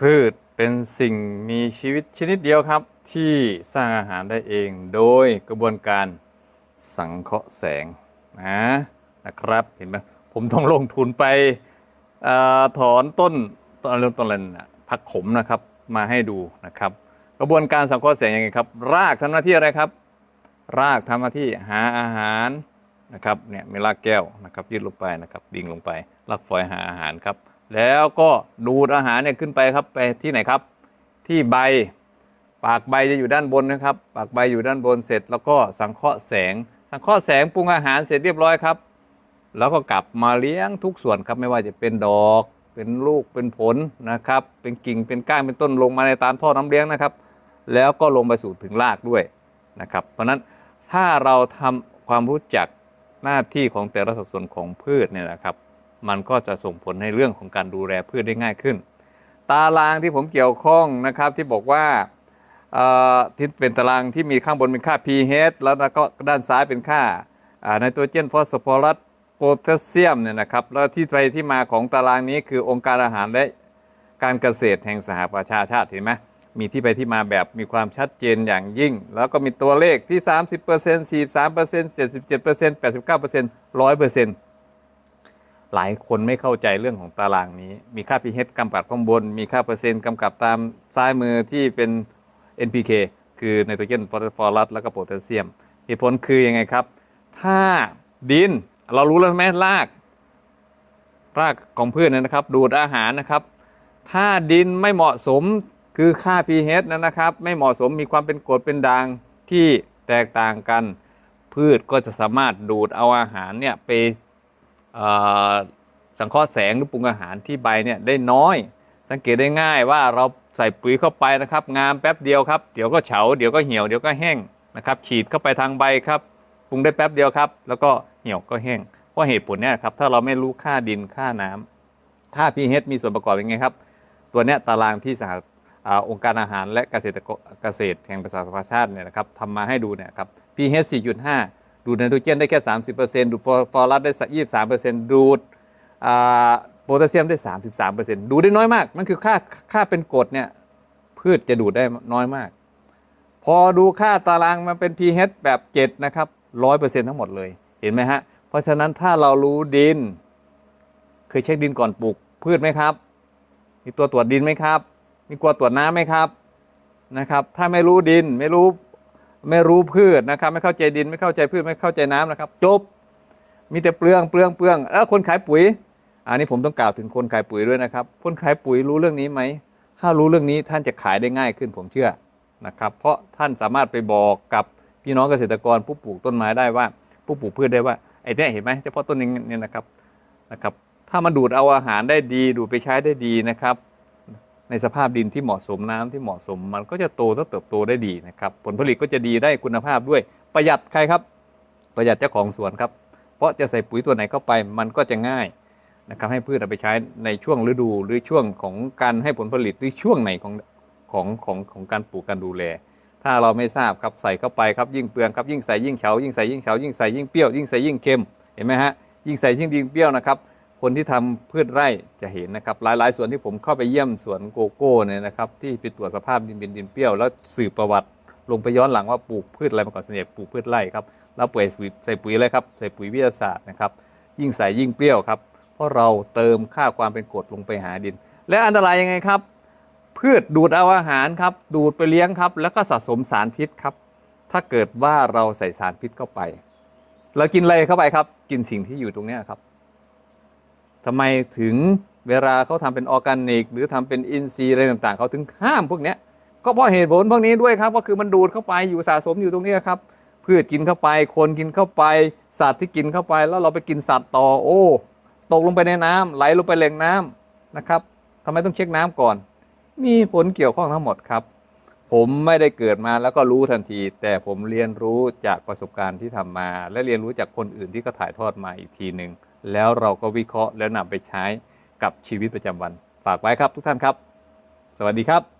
พืชเป็นสิ่งมีชีวิตชนิดเดียวครับ ที่สร้างอาหารได้เองโดยกระบวนการสังเคราะห์แสงนะนะครับเห็นไหมผมต้องลงทุนไปอถอนต้นต้นเริ่มต้นอะไรนะผักขมนะครับมาให้ดูนะครับ กระบวนการสังเคราะห์แสงยังไงครับ รากทำหน้าที่อะไรครับ รากทำหน้าที่หาอาหารนะครับเนี่ยมีรากแก้วนะครับยืดลงไปนะครับดิ่งลงไปรากฝอยหาอาหารครับ แล้วก็ดูดอาหารเนี่ยขึ้นไปครับไปที่ไหนครับ ที่ใบ ปากใบจะอยู่ด้านบนนะครับ ปากใบอยู่ด้านบนเสร็จ แล้วก็สังเคราะห์แสง สังเคราะห์แสงปรุงอาหารเสร็จเรียบร้อยครับ แล้วก็กลับมาเลี้ยงทุกส่วนครับไม่ว่าจะเป็นดอก เป็นลูกเป็นผลนะครับ เป็นกิ่งเป็นก้านเป็นต้นลงมาในตามท่อน้ำเลี้ยงนะครับ แล้วก็ลงไปสู่ถึงรากด้วยนะครับ เพราะฉะนั้นถ้าเราทำความรู้จักหน้าที่ของแต่ละสัดส่วนของพืชเนี่ยนะครับ มันก็จะส่งผลในเรื่องของการดูแลพืชได้ง่ายขึ้น ตารางที่ผมเกี่ยวข้องนะครับที่บอกว่าที่เป็นตารางที่มีข้างบนเป็นค่า pH แล้วก็ด้านซ้ายเป็นค่าไนโตรเจนฟอสฟอรัสโพแทสเซียมเนี่ยนะครับแล้วที่ไปที่มาของตารางนี้คือองค์การอาหารและการเกษตรแห่งสหประชาชาติเห็นไหมมีที่ไปที่มาแบบมีความชัดเจนอย่างยิ่ง แล้วก็มีตัวเลขที่ 30% 43% 77% 89% 100% หลายคนไม่เข้าใจเรื่องของตารางนี้ มีค่า pH กำกับข้างบน มีค่าเปอร์เซ็นต์กำกับตามซ้ายมือที่เป็น NPK คือไนโตรเจนฟอสฟอรัสแล้วก็โพแทสเซียมเหตุผลคือยังไงครับ ถ้าดินเรารู้แล้วใช่ไหมราก รากของพืชนนะครับ ดูดอาหารนะครับ ถ้าดินไม่เหมาะสมคือค่า pH นั้นนะครับ ไม่เหมาะสมมีความเป็นกรดเป็นด่างที่แตกต่างกัน พืชก็จะสามารถดูดเอาอาหารเนี่ยไป สังเคราะห์แสงหรือปรุงอาหารที่ใบเนี่ยได้น้อย สังเกตได้ง่ายว่าเราใส่ปุ๋ยเข้าไปนะครับ งามแป๊บเดียวครับเดี๋ยวก็เฉาเดี๋ยวก็เหี่ยวเดี๋ยวก็แห้งนะครับ ฉีดเข้าไปทางใบครับปรุงได้แป๊บเดียวครับ แล้วก็เหี่ยวก็แห้งเพราะเหตุผลเนี่ยครับถ้าเราไม่รู้ค่าดินค่าน้ำถ้า pH มีส่วนประกอบยังไงครับ ตัวเนี้ยตารางที่สหองค์การอาหารและเกษตรกรเกษตรแห่งประชาชาติเนี่ยนะครับทำมาให้ดูเนี่ยครับ pH 4.5 ดูดไนโตรเจนได้แค่ 30%ดูดฟอฟอรัสได้23%ดูดอ่าโพแทสเซียมได้ 33%ดูดได้น้อยมากนั่นคือค่าค่าเป็นกรดเนี่ยพืชจะดูดได้น้อยมาก พอดูค่าตารางมันเป็น pH แบบ 7 นะครับ 100%ทั้งหมดเลยเห็นไหมฮะ เพราะฉะนั้นถ้าเรารู้ดิน เคยเช็คดินก่อนปลูกพืชไหมครับ มีตัวตรวจดินไหมครับ มีตัวตรวจน้ำไหมครับนะครับ ถ้าไม่รู้ดินไม่รู้ ไม่รู้พืชนะครับ ไม่เข้าใจดินไม่เข้าใจพืชไม่เข้าใจน้ำนะครับ จบ มีแต่เปลืองเปลืองเปลืองแล้วคนขายปุ๋ย อันนี้ผมต้องกล่าวถึงคนขายปุ๋ยด้วยนะครับ คนขายปุ๋ยรู้เรื่องนี้ไหมถ้ารู้เรื่องนี้ท่านจะขายได้ง่ายขึ้นผมเชื่อนะครับ เพราะท่านสามารถไปบอกกับพี่น้องเกษตรกรผู้ปลูกต้นไม้ได้ว่า ผู้ปลูกพืชได้ว่าไอ้เนี่ยเห็นไหมเฉพาะต้นนี้เนี่ยนะครับนะครับ ถ้ามันดูดเอาอาหารได้ดี ดูดไปใช้ได้ดีนะครับ ในสภาพดินที่เหมาะสมน้ำที่เหมาะสม มันก็จะโตและเติบโตได้ดีนะครับ ผลผลิตก็จะดีได้คุณภาพด้วย ประหยัดใครครับ ประหยัดเจ้าของสวนครับ เพราะจะใส่ปุ๋ยตัวไหนเข้าไปมันก็จะง่ายนะครับให้พืชเอาไปใช้ในช่วงฤดูหรือช่วงของการให้ผลผลิตหรือช่วงไหนของของของของการปลูกการดูแล ถ้าเราไม่ทราบครับใส่เข้าไปครับยิ่งเปลืองครับยิ่งใส่ยิ่งเฉายิ่งใส่ยิ่งเฉายิ่งใส่ยิ่งเปรี้ยวยิ่งใส่ยิ่งเค็มเห็นไหมฮะยิ่งใส่ยิ่งยิ่งเปรี้ยวนะครับ คนที่ทำพืชไร่จะเห็นนะครับ หลาย ๆส่วนที่ผมเข้าไปเยี่ยมสวนโกโก้เนี่ยนะครับที่ไปตรวจสภาพดินเป็นดินเปรี้ยว แล้วสืบประวัติลงไปย้อนหลังว่าปลูกพืชอะไรมาก่อนส่วนใหญ่ปลูกพืชไร่ครับแล้วปุ๋ยใส่ปุ๋ยอะไรครับใส่ปุ๋ยวิทยาศาสตร์นะครับยิ่งใส่ยิ่งเปรี้ยวครับเพราะเราเติมค่าความเป็นกรดลงไปหาดิน และอันตรายยังไงครับ พืชดูดเอาอาหารครับดูดไปเลี้ยงครับ แล้วก็สะสมสารพิษครับ ถ้าเกิดว่าเราใส่สารพิษเข้าไป เรากินอะไรเข้าไปครับ กินสิ่งที่อยู่ตรงเนี้ยครับ ทำไมถึงเวลาเขาทำเป็นออร์แกนิก หรือทำเป็นอินทรีย์อะไรต่างๆ เขาถึงห้ามพวกเนี้ยก็เพราะเหตุผลพวกนี้ด้วยครับ ก็คือมันดูดเข้าไปอยู่สะสมอยู่ตรงนี้ครับพืชกินเข้าไป คนกินเข้าไป สัตว์ที่กินเข้าไป แล้วเราไปกินสัตว์ต่อโอ้ ตกลงไปในน้ำไหลลงไปแหล่งน้ำนะครับทำไมต้องเช็คน้ำก่อน มีผลเกี่ยวข้องทั้งหมดครับ ผมไม่ได้เกิดมาแล้วก็รู้ทันที แต่ผมเรียนรู้จากประสบการณ์ที่ทำมา และเรียนรู้จากคนอื่นที่ก็ถ่ายทอดมาอีกทีหนึ่ง แล้วเราก็วิเคราะห์แล้วนำไปใช้กับชีวิตประจำวัน ฝากไว้ครับทุกท่านครับ สวัสดีครับ